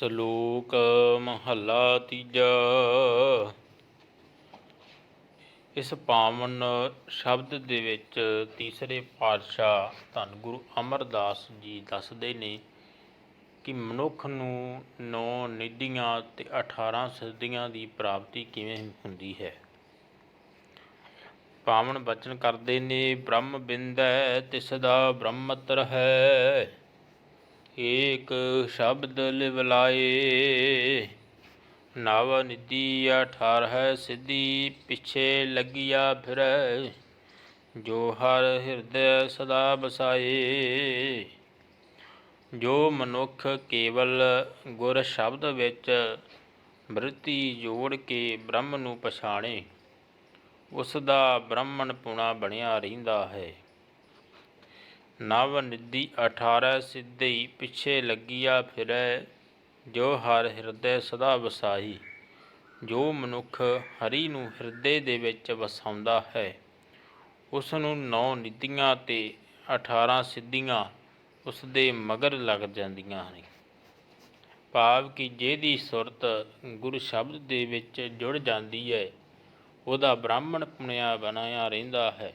ਸ਼ਲੋਕ ਮਹੱਲਾ ਤੀਜਾ। ਇਸ ਪਾਵਨ ਸ਼ਬਦ ਦੇ ਵਿੱਚ ਤੀਸਰੇ ਪਾਤਸ਼ਾਹ ਧੰਨ ਗੁਰੂ ਅਮਰਦਾਸ ਜੀ ਦੱਸਦੇ ਨੇ ਕਿ ਮਨੁੱਖ ਨੂੰ ਨੌ ਨਿਧੀਆਂ ਤੇ 18 ਸਿੱਧੀਆਂ ਦੀ ਪ੍ਰਾਪਤੀ ਕਿਵੇਂ ਹੁੰਦੀ ਹੈ? ਪਾਵਨ ਬਚਨ ਕਰਦੇ ਨੇ ਬ੍ਰਹਮ ਬਿੰਦੈ ਤਿਸ ਦਾ ਬ੍ਰਹਮਤਰ ਹੈ। ਏਕ ਸ਼ਬਦ ਲਿਵਲਾਏ। ਨਵ ਨਿਧੀ ਅਠਾਰਹ ਸਿੱਧੀ, ਪਿਛੇ ਲੱਗਿਆ ਫਿਰੈ, ਜੋ ਹਰ ਹਿਰਦੈ ਸਦਾ ਬਸਾਏ ਜੋ ਮਨੁੱਖ ਕੇਵਲ ਗੁਰ ਸ਼ਬਦ ਵਿੱਚ ਬ੍ਰਿਤੀ ਜੋੜ ਕੇ ਬ੍ਰਹਮ ਨੂੰ ਪਛਾਣੇ, ਉਸ ਦਾ ਬ੍ਰਾਹਮਣ ਪੁਣਾ ਬਣਿਆ ਰਹਿੰਦਾ ਹੈ। ਨਵ ਨਿੱਧੀ 18 ਸਿੱਧੀ ਪਿੱਛੇ ਲੱਗਿਆ ਫਿਰੈ, ਜੋ ਹਰ ਹਿਰਦੈ ਸਦਾ ਵਸਾਈ ਜੋ ਮਨੁੱਖ ਹਰੀ ਨੂੰ ਹਿਰਦੇ ਦੇ ਵਿੱਚ ਵਸਾਉਂਦਾ ਹੈ। ਉਸ ਨੂੰ ਨੌ ਨਿਧੀਆਂ ਤੇ 18 ਸਿੱਧੀਆਂ ਉਸ ਦੇ ਮਗਰ ਲੱਗ ਜਾਂਦੀਆਂ ਹਨ ਭਾਵ ਕਿ ਜਿਹਦੀ ਸੁਰਤ ਗੁਰੂ ਸ਼ਬਦ ਦੇ ਵਿੱਚ ਜੁੜ ਜਾਂਦੀ ਹੈ, ਉਹਦਾ ਬ੍ਰਾਹਮਣ ਪੁਣਿਆ ਬਣਾਇਆ ਰਹਿੰਦਾ ਹੈ।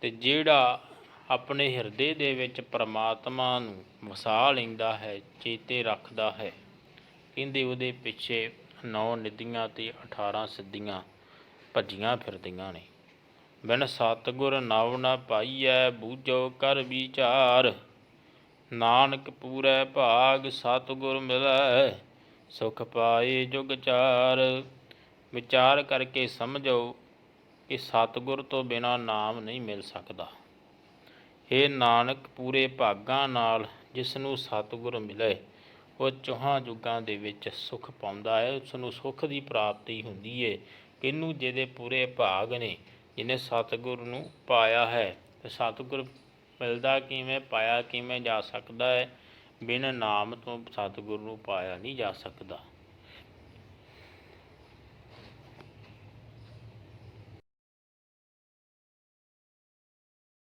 ਤੇ ਜਿਹੜਾ ਆਪਣੇ ਹਿਰਦੇ ਦੇ ਵਿੱਚ ਪਰਮਾਤਮਾ ਨੂੰ ਵਸਾ ਲੈਂਦਾ ਹੈ, ਚੇਤੇ ਰੱਖਦਾ ਹੈ। ਕਹਿੰਦੇ ਉਹਦੇ ਪਿੱਛੇ ਨੌ ਨਿਧੀਆਂ ਤੇ 18 ਸਿੱਧੀਆਂ ਭੱਜੀਆਂ ਫਿਰਦੀਆਂ ਨੇ। ਬਿਨ ਸਤਗੁਰ ਨਵ ਨ ਪਾਈਐ, ਬੂਝੋ ਕਰ ਵਿਚਾਰ। ਨਾਨਕ ਪੂਰੈ ਭਾਗ, ਸਤਗੁਰ ਮਿਲੈ, ਸੁਖ ਪਾਏ ਜੁਗ ਚਾਰ। ਵਿਚਾਰ ਕਰਕੇ ਸਮਝੋ ਕਿ ਸਤਗੁਰ ਤੋਂ ਬਿਨਾ ਨਾਮ ਨਹੀਂ ਮਿਲ ਸਕਦਾ। ਇਹ ਨਾਨਕ, ਪੂਰੇ ਭਾਗਾਂ ਨਾਲ ਜਿਸ ਨੂੰ ਸਤਿਗੁਰ ਮਿਲੇ, ਉਹ ਚੌਹਾਂ ਯੁੱਗਾਂ ਦੇ ਵਿੱਚ ਸੁਖ ਪਾਉਂਦਾ ਹੈ ਉਸ ਨੂੰ ਸੁਖ ਦੀ ਪ੍ਰਾਪਤੀ ਹੁੰਦੀ ਹੈ ਕਿਨੂੰ ਜਿਹਦੇ ਪੂਰੇ ਭਾਗ ਨੇ, ਜਿਹਨੇ ਸਤਿਗੁਰ ਨੂੰ ਪਾਇਆ ਹੈ। ਤੇ ਸਤਿਗੁਰ ਮਿਲਦਾ ਕਿਵੇਂ, ਪਾਇਆ ਕਿਵੇਂ ਜਾ ਸਕਦਾ ਹੈ? ਬਿਨ ਨਾਮ ਤੋਂ ਸਤਿਗੁਰ ਨੂੰ ਪਾਇਆ ਨਹੀਂ ਜਾ ਸਕਦਾ।